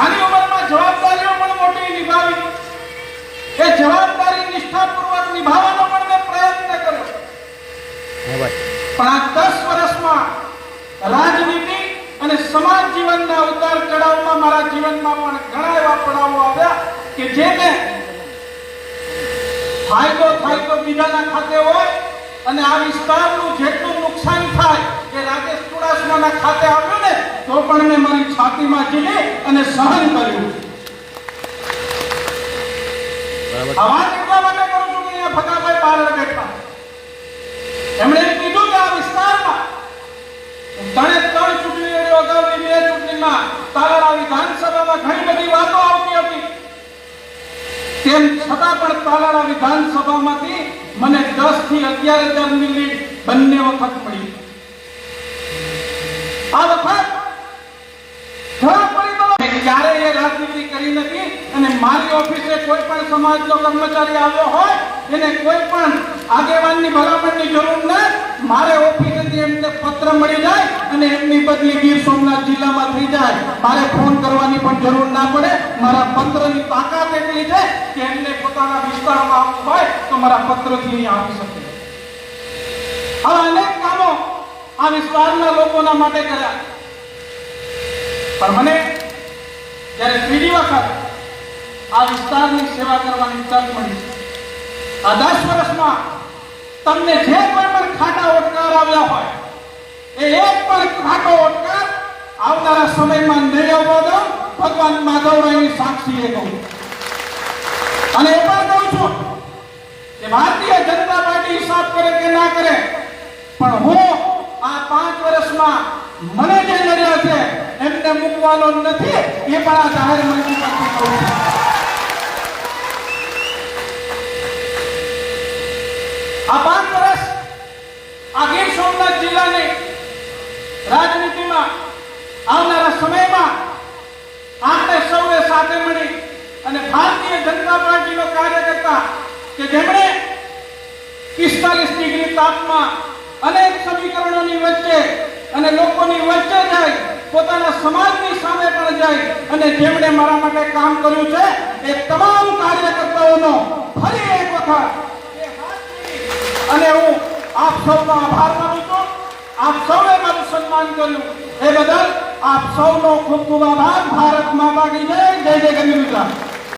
નાની ઉંમરમાં જવાબદારીઓ પણ મોટી નિભાવી. એ જવાબદારી નિષ્ઠાપૂર્વક નિભાવવાનો પણ મેં પ્રયત્ન કર્યો. પણ આ દસ વર્ષમાં રાજનીતિ અને સમાજ જીવનના ઉતાર ચઢાવમાં મારા જીવનમાં પણ ઘણા એવા પડાવો આવ્યા કે જે મેં ફાયદો ફાયદો બીજાના ખાતે હોય અને આ વિસ્તારનું જેટલું નુકસાન થાય એ રાજેશ ચુડાસમાના ખાતે આવ્યો ને તો પણ મેં મારી છાતીમાં ઝીલી અને સહન કર્યું. વાત એટલા માટે કરું છું કે અહીંયા ફકાભાઈ પારડ બેઠા. એમણે કીધું કે આ વિસ્તારમાં ત્રણે ત્રણ ચૂંટણીઓ અગાઉની બે ચૂંટણીમાં. તાલાળા વિધાનસભામાં ઘણી બધી વાતો આવતી હતી. તેમ છતાં પણ તાલાળા વિધાનસભામાંથી મને દસથી અગિયાર હજારની લીડ બંને વખત મળી. આ વખત પરિબળો એ રાજનીતિ કરી નથી અને મારી ઓફિસે કોઈ પણ સમાજનો કર્મચારી આવ્યો હોય, એને કોઈ પણ આગેવાનની ભલામણની જરૂર ન, મારે ઓફિસેથી એમને પત્ર મળી જાય અને એમની બદલી ગીર સોમનાથ જિલ્લામાં થઈ જાય. મારે ફોન કરવાની પણ જરૂર ના પડે. મારા પત્રની તાકાત એટલી છે કે એમને પોતાના વિસ્તારમાં આવવું હોય તો મારા પત્રથી અહીં આવી શકે. આ અનેક કામો આ વિસ્તારના લોકોના માટે કર્યા. પણ મને જ્યારે ત્રીજી વખત આ વિસ્તારની સેવા કરવાની તક મળી, આ દસ વર્ષમાં તમને જે કોઈ પણ ખાટા ઓટકાર આવ્યા હોય, એ એક પણ ખાટો ઓટકાર આવનારા સમયમાં નહીં આવવા દો ભગવાન માધવરાયની સાક્ષીએ કહું. અને એ પણ કહું છું કે ભારતીય જનતા પાર્ટી હિસાબ કરે કે ના કરે પણ હું આ પાંચ મને જે લડ્યા છે, એમને મૂકવાનો નથી, એ પણ આ જાહેર મંચ પરથી કહું છું. આ પાંચ વર્ષ આ ગીર સોમનાથ જિલ્લાની રાજનીતિમાં, આવનારા સમયમાં, આપણે સૌએ સાથે મળી અને ભારતીય જનતા પાર્ટીનો કાર્યકર્તા કે જેમણે પિસ્તાલીસ ડિગ્રી તાપમાં અનેક સમીકરણોની વચ્ચે અને લોકોની વચ્ચે જાય, પોતાના સમાજની સામે પણ જાય. અને જેમણે મારા માટે કામ કર્યું છે, એ તમામ કાર્યકર્તાઓનો ફરી એક વખત અને હું આપ સૌનો આભાર માનું છું. આપ સૌએ મારું સન્માન કર્યું. એ બદલ આપ સૌનો ખૂબ ખૂબ આભાર. ભારત માતા કી જય. જય જય ગંગા